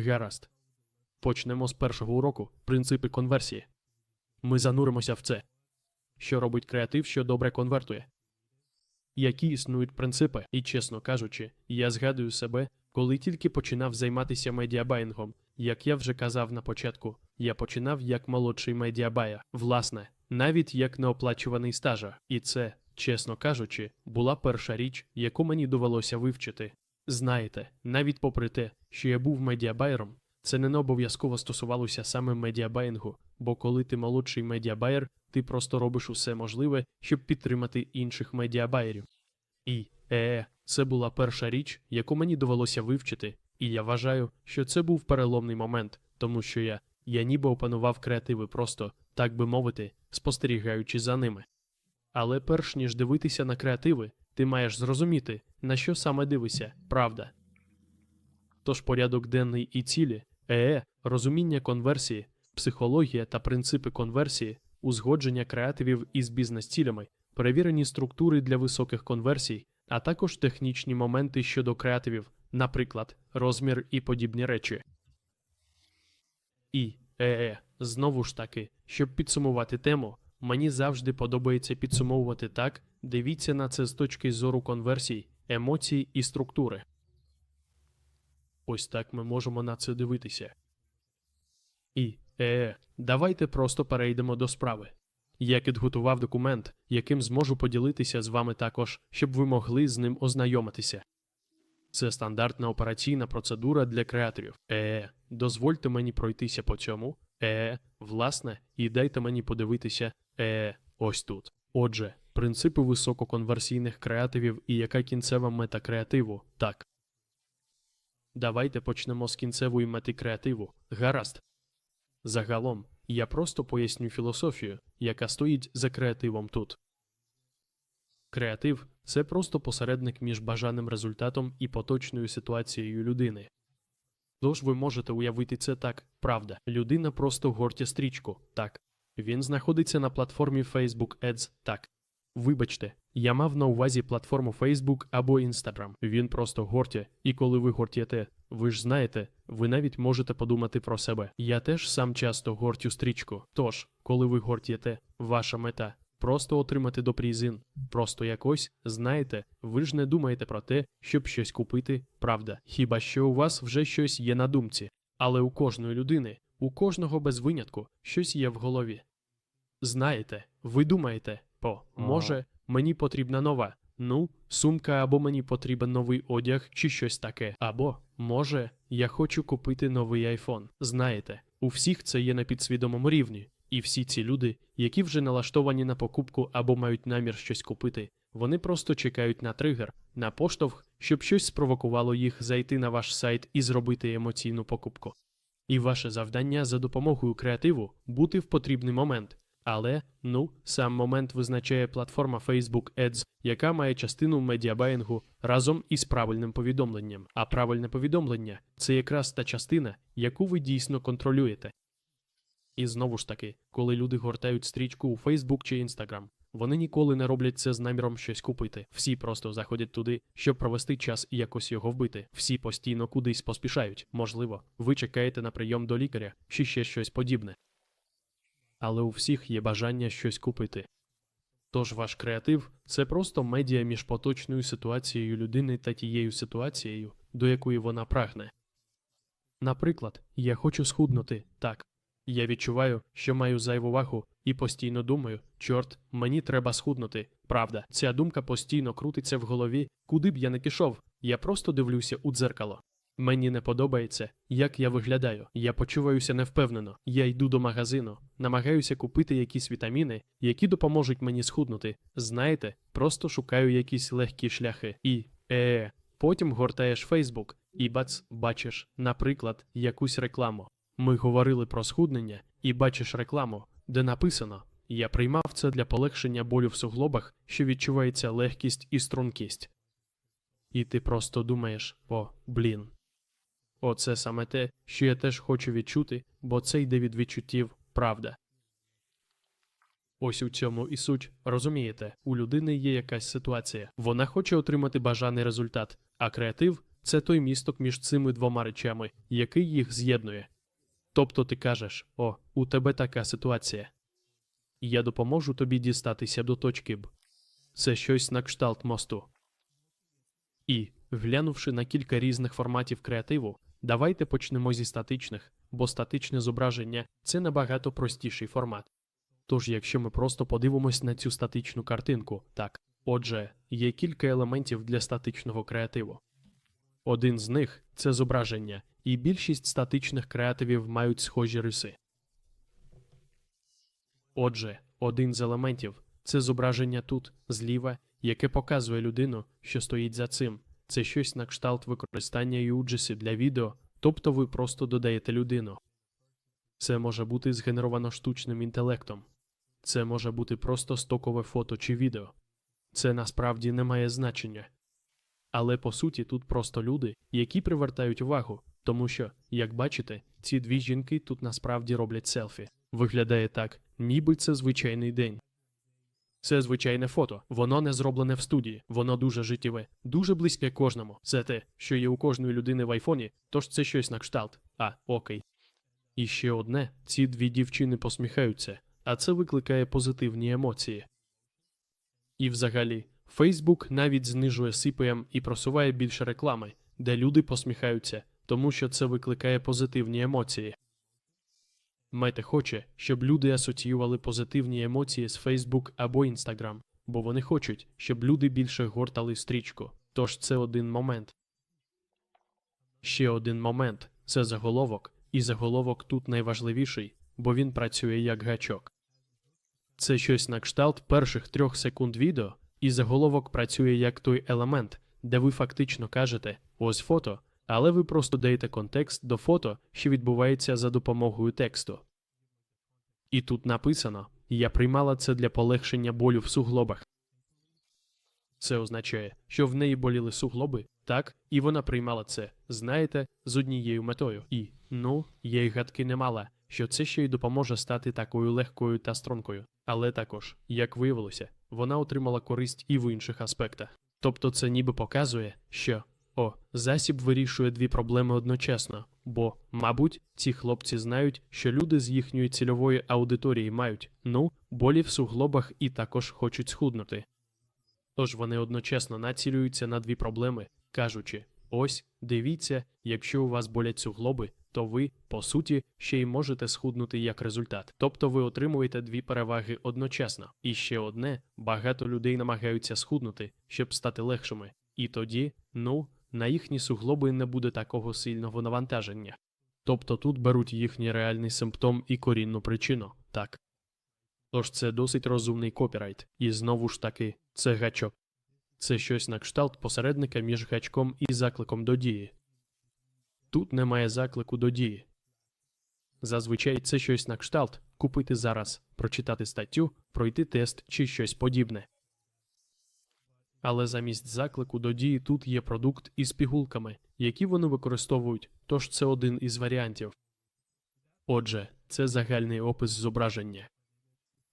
Гаразд. Почнемо з першого уроку принципи конверсії. Ми зануримося в це. Що робить креатив, що добре конвертує? Які існують принципи, і, чесно кажучи, я згадую себе, коли тільки починав займатися медіабаїнгом. Як я вже казав на початку, я починав як молодший медіабайер, власне, навіть як неоплачуваний стажа. І це, чесно кажучи, була перша річ, яку мені довелося вивчити. Знаєте, навіть попри те, що я був медіабайером, це не обов'язково стосувалося саме медіабаїнгу, бо коли ти молодший медіабайер, ти просто робиш усе можливе, щоб підтримати інших медіабайерів. І е, це була перша річ, яку мені довелося вивчити, і я вважаю, що це був переломний момент, тому що я, я ніби опанував креативи просто, так би мовити, спостерігаючи за ними. Але перш ніж дивитися на креативи, ти маєш зрозуміти, на що саме дивишся, правда. Тож порядок денний і цілі, ЕЕ, розуміння конверсії, психологія та принципи конверсії, узгодження креативів із бізнес-цілями, перевірені структури для високих конверсій, а також технічні моменти щодо креативів, наприклад, розмір і подібні речі. І ЕЕ, знову ж таки, щоб підсумувати тему, мені завжди подобається підсумовувати так, дивіться на це з точки зору конверсій, емоцій і структури. Ось так ми можемо на це дивитися. І е, давайте просто перейдемо до справи. Я підготував документ, яким зможу поділитися з вами також, щоб ви могли з ним ознайомитися. Це стандартна операційна процедура для креаторів. Е, дозвольте мені пройтися по цьому. Е, власне, і дайте мені подивитися. Е, ось тут. Отже, принципи висококонверсійних креативів і яка кінцева мета креативу. Так. Давайте почнемо з кінцевої мети креативу. Гаразд. Загалом, я просто поясню філософію, яка стоїть за креативом тут. Креатив це просто посередник між бажаним результатом і поточною ситуацією людини. Тож ви можете уявити це так, правда, людина просто гортє стрічку, так. Він знаходиться на платформі Facebook Ads, так. Вибачте, я мав на увазі платформу Facebook або Instagram. Він просто гортє, і коли ви гортєте, ви ж знаєте, ви навіть можете подумати про себе. Я теж сам часто гортю стрічку. Тож, коли ви гортєте, ваша мета просто отримати допрізин. Просто якось, знаєте, ви ж не думаєте про те, щоб щось купити, правда. Хіба що у вас вже щось є на думці. Але у кожної людини, у кожного без винятку, щось є в голові. Знаєте, ви думаєте, по, може, мені потрібна нова. Ну, сумка або мені потрібен новий одяг чи щось таке. Або, може, я хочу купити новий айфон. Знаєте, у всіх це є на підсвідомому рівні. І всі ці люди, які вже налаштовані на покупку або мають намір щось купити, вони просто чекають на тригер, на поштовх, щоб щось спровокувало їх зайти на ваш сайт і зробити емоційну покупку. І ваше завдання за допомогою креативу бути в потрібний момент. Але, ну, сам момент визначає платформа Facebook Ads, яка має частину медіабаїнгу разом із правильним повідомленням. А правильне повідомлення це якраз та частина, яку ви дійсно контролюєте. І знову ж таки, коли люди гортають стрічку у Facebook чи Instagram, вони ніколи не роблять це з наміром щось купити. Всі просто заходять туди, щоб провести час і якось його вбити. Всі постійно кудись поспішають. Можливо, ви чекаєте на прийом до лікаря чи ще щось подібне. Але у всіх є бажання щось купити. Тож ваш креатив це просто медіа між поточною ситуацією людини та тією ситуацією, до якої вона прагне. Наприклад, я хочу схуднути так. Я відчуваю, що маю зайву вагу, і постійно думаю, чорт, мені треба схуднути. Правда, ця думка постійно крутиться в голові, куди б я не пішов. Я просто дивлюся у дзеркало. Мені не подобається, як я виглядаю. Я почуваюся невпевнено. Я йду до магазину, намагаюся купити якісь вітаміни, які допоможуть мені схуднути. Знаєте, просто шукаю якісь легкі шляхи. І е, потім гортаєш Фейсбук і бац, бачиш, наприклад, якусь рекламу. Ми говорили про схуднення, і бачиш рекламу, де написано: Я приймав це для полегшення болю в суглобах, що відчувається легкість і стрункість. І ти просто думаєш, о, блін. Оце саме те, що я теж хочу відчути, бо це йде від відчуттів правда. Ось у цьому і суть. Розумієте, у людини є якась ситуація. Вона хоче отримати бажаний результат, а креатив це той місток між цими двома речами, який їх з'єднує. Тобто ти кажеш: о, у тебе така ситуація. Я допоможу тобі дістатися до точки Б. Це щось на кшталт мосту. І, глянувши на кілька різних форматів креативу, давайте почнемо зі статичних, бо статичне зображення це набагато простіший формат. Тож, якщо ми просто подивимось на цю статичну картинку, так, отже, є кілька елементів для статичного креативу. Один з них це зображення, і більшість статичних креативів мають схожі риси. Отже, один з елементів це зображення тут, зліва, яке показує людину, що стоїть за цим. Це щось на кшталт використання UGC для відео, тобто ви просто додаєте людину. Це може бути згенеровано штучним інтелектом. Це може бути просто стокове фото чи відео. Це насправді не має значення. Але по суті тут просто люди, які привертають увагу, тому що, як бачите, ці дві жінки тут насправді роблять селфі. Виглядає так, ніби це звичайний день. Це звичайне фото, воно не зроблене в студії, воно дуже життєве, дуже близьке кожному. Це те, що є у кожної людини в айфоні, тож це щось на кшталт. А, окей. І ще одне: ці дві дівчини посміхаються, а це викликає позитивні емоції. І взагалі, Facebook навіть знижує CPM і просуває більше реклами, де люди посміхаються, тому що це викликає позитивні емоції. Мете хоче, щоб люди асоціювали позитивні емоції з Facebook або Instagram, бо вони хочуть, щоб люди більше гортали стрічку. Тож це один момент. Ще один момент це заголовок, і заголовок тут найважливіший, бо він працює як гачок. Це щось на кшталт перших трьох секунд відео, і заголовок працює як той елемент, де ви фактично кажете ось фото, але ви просто даєте контекст до фото, що відбувається за допомогою тексту. І тут написано Я приймала це для полегшення болю в суглобах. Це означає, що в неї боліли суглоби, так, і вона приймала це, знаєте, з однією метою. І, ну, я й гадки не мала, що це ще й допоможе стати такою легкою та стрункою. Але також, як виявилося, вона отримала користь і в інших аспектах. Тобто це ніби показує, що о, засіб вирішує дві проблеми одночасно, бо, мабуть, ці хлопці знають, що люди з їхньої цільової аудиторії мають ну, болі в суглобах і також хочуть схуднути. Тож вони одночасно націлюються на дві проблеми, кажучи: ось, дивіться, якщо у вас болять суглоби, то ви, по суті, ще й можете схуднути як результат. Тобто ви отримуєте дві переваги одночасно. І ще одне: багато людей намагаються схуднути, щоб стати легшими. І тоді, ну, на їхні суглоби не буде такого сильного навантаження. Тобто тут беруть їхній реальний симптом і корінну причину, так. Тож це досить розумний копірайт, і знову ж таки, це гачок. Це щось на кшталт посередника між гачком і закликом до дії. Тут немає заклику до дії. Зазвичай це щось на кшталт купити зараз, прочитати статтю, пройти тест чи щось подібне. Але замість заклику до дії тут є продукт із пігулками, які вони використовують, тож це один із варіантів. Отже, це загальний опис зображення.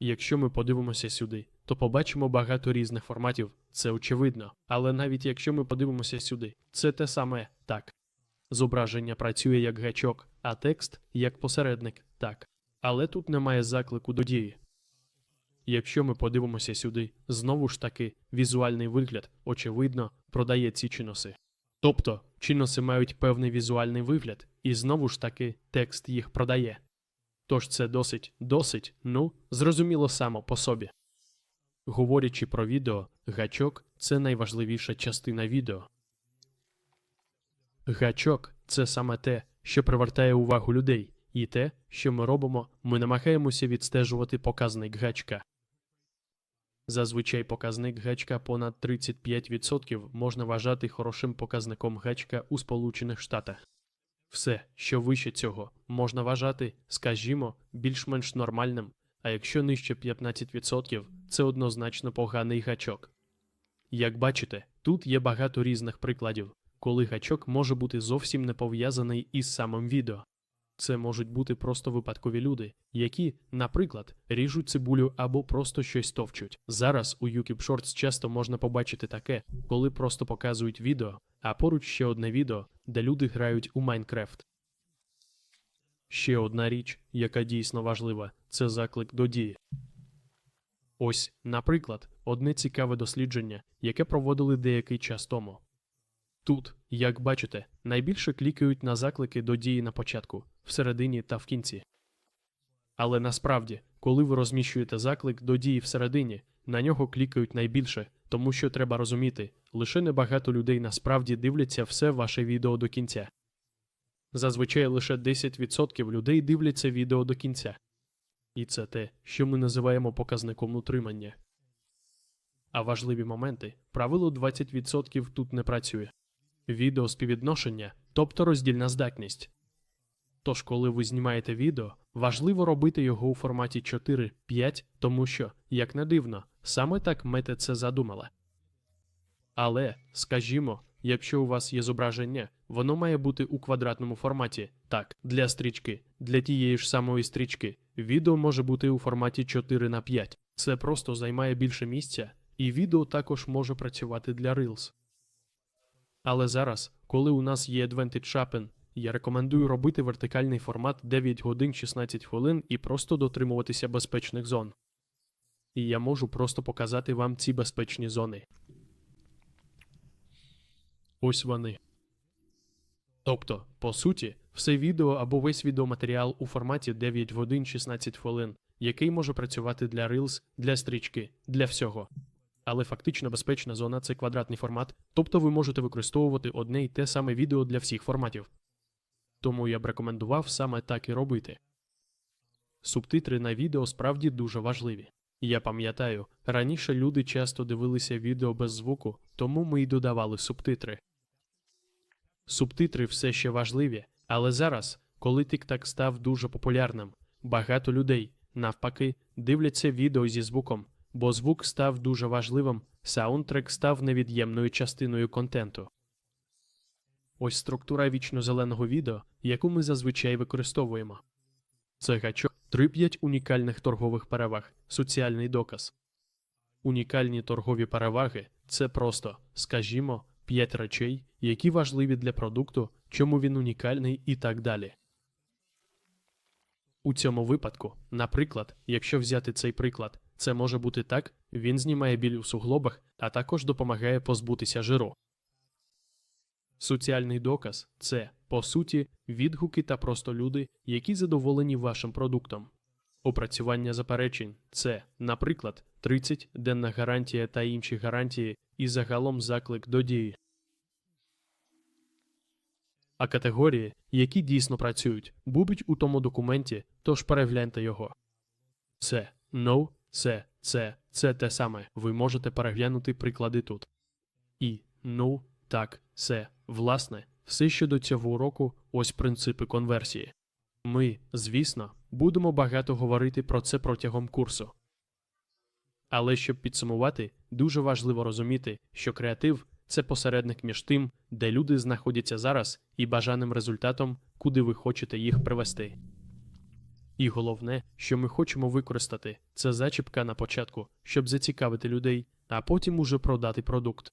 Якщо ми подивимося сюди, то побачимо багато різних форматів, це очевидно. Але навіть якщо ми подивимося сюди, це те саме так. Зображення працює як гачок, а текст як посередник так. Але тут немає заклику до дії. Якщо ми подивимося сюди, знову ж таки, візуальний вигляд, очевидно, продає ці чиноси. Тобто, чиноси мають певний візуальний вигляд, і знову ж таки текст їх продає. Тож це досить, досить, ну, зрозуміло само по собі. Говорячи про відео, гачок це найважливіша частина відео. Гачок це саме те, що привертає увагу людей, і те, що ми робимо, ми намагаємося відстежувати показник гачка. Зазвичай показник гачка понад 35% можна вважати хорошим показником гачка у Сполучених Штатах. Все, що вище цього, можна вважати, скажімо, більш-менш нормальним, а якщо нижче 15%, це однозначно поганий гачок. Як бачите, тут є багато різних прикладів, коли гачок може бути зовсім не пов'язаний із самим відео. Це можуть бути просто випадкові люди, які, наприклад, ріжуть цибулю або просто щось товчуть. Зараз у YouTube Shorts часто можна побачити таке, коли просто показують відео, а поруч ще одне відео, де люди грають у Майнкрафт. Ще одна річ, яка дійсно важлива, це заклик до дії. Ось, наприклад, одне цікаве дослідження, яке проводили деякий час тому. Тут, як бачите, найбільше клікають на заклики до дії на початку, всередині та в кінці. Але насправді, коли ви розміщуєте заклик до дії всередині, на нього клікають найбільше, тому що треба розуміти, лише небагато людей насправді дивляться все ваше відео до кінця. Зазвичай лише 10% людей дивляться відео до кінця. І це те, що ми називаємо показником утримання. А важливі моменти правило 20% тут не працює. Відео співвідношення, тобто роздільна здатність. Тож, коли ви знімаєте відео, важливо робити його у форматі 4-5, тому що, як не дивно, саме так мета це задумала. Але, скажімо, якщо у вас є зображення, воно має бути у квадратному форматі. Так, для стрічки, для тієї ж самої стрічки, відео може бути у форматі 4 на 5. Це просто займає більше місця, і відео також може працювати для Reels. Але зараз, коли у нас є Advantage Shapen, я рекомендую робити вертикальний формат 9 годин 16 хвилин і просто дотримуватися безпечних зон. І я можу просто показати вам ці безпечні зони. Ось вони. Тобто, по суті, все відео або весь відеоматеріал у форматі 9 годин 16 хвилин, який може працювати для Reels, для стрічки, для всього. Але фактично безпечна зона це квадратний формат, тобто ви можете використовувати одне й те саме відео для всіх форматів. Тому я б рекомендував саме так і робити. Субтитри на відео справді дуже важливі. Я пам'ятаю, раніше люди часто дивилися відео без звуку, тому ми й додавали субтитри. Субтитри все ще важливі, але зараз, коли TikTok став дуже популярним, багато людей, навпаки, дивляться відео зі звуком, бо звук став дуже важливим, саундтрек став невід'ємною частиною контенту. Ось структура вічно-зеленого відео, яку ми зазвичай використовуємо. Це гачок 3-5 унікальних торгових переваг, соціальний доказ. Унікальні торгові переваги це просто, скажімо, 5 речей, які важливі для продукту, чому він унікальний і так далі. У цьому випадку, наприклад, якщо взяти цей приклад, це може бути так, він знімає біль у суглобах, а також допомагає позбутися жиру. Соціальний доказ це, по суті, відгуки та просто люди, які задоволені вашим продуктом. Опрацювання заперечень це, наприклад, 30 денна гарантія та інші гарантії і загалом заклик до дії. А категорії, які дійсно працюють, будуть у тому документі, тож перегляньте його. Це no, це, це, це те саме. Ви можете переглянути приклади тут. І ну, так, це, власне, все щодо цього уроку, ось принципи конверсії. Ми, звісно, будемо багато говорити про це протягом курсу. Але щоб підсумувати, дуже важливо розуміти, що креатив це посередник між тим, де люди знаходяться зараз, і бажаним результатом, куди ви хочете їх привести. І головне, що ми хочемо використати, це зачіпка на початку, щоб зацікавити людей, а потім уже продати продукт.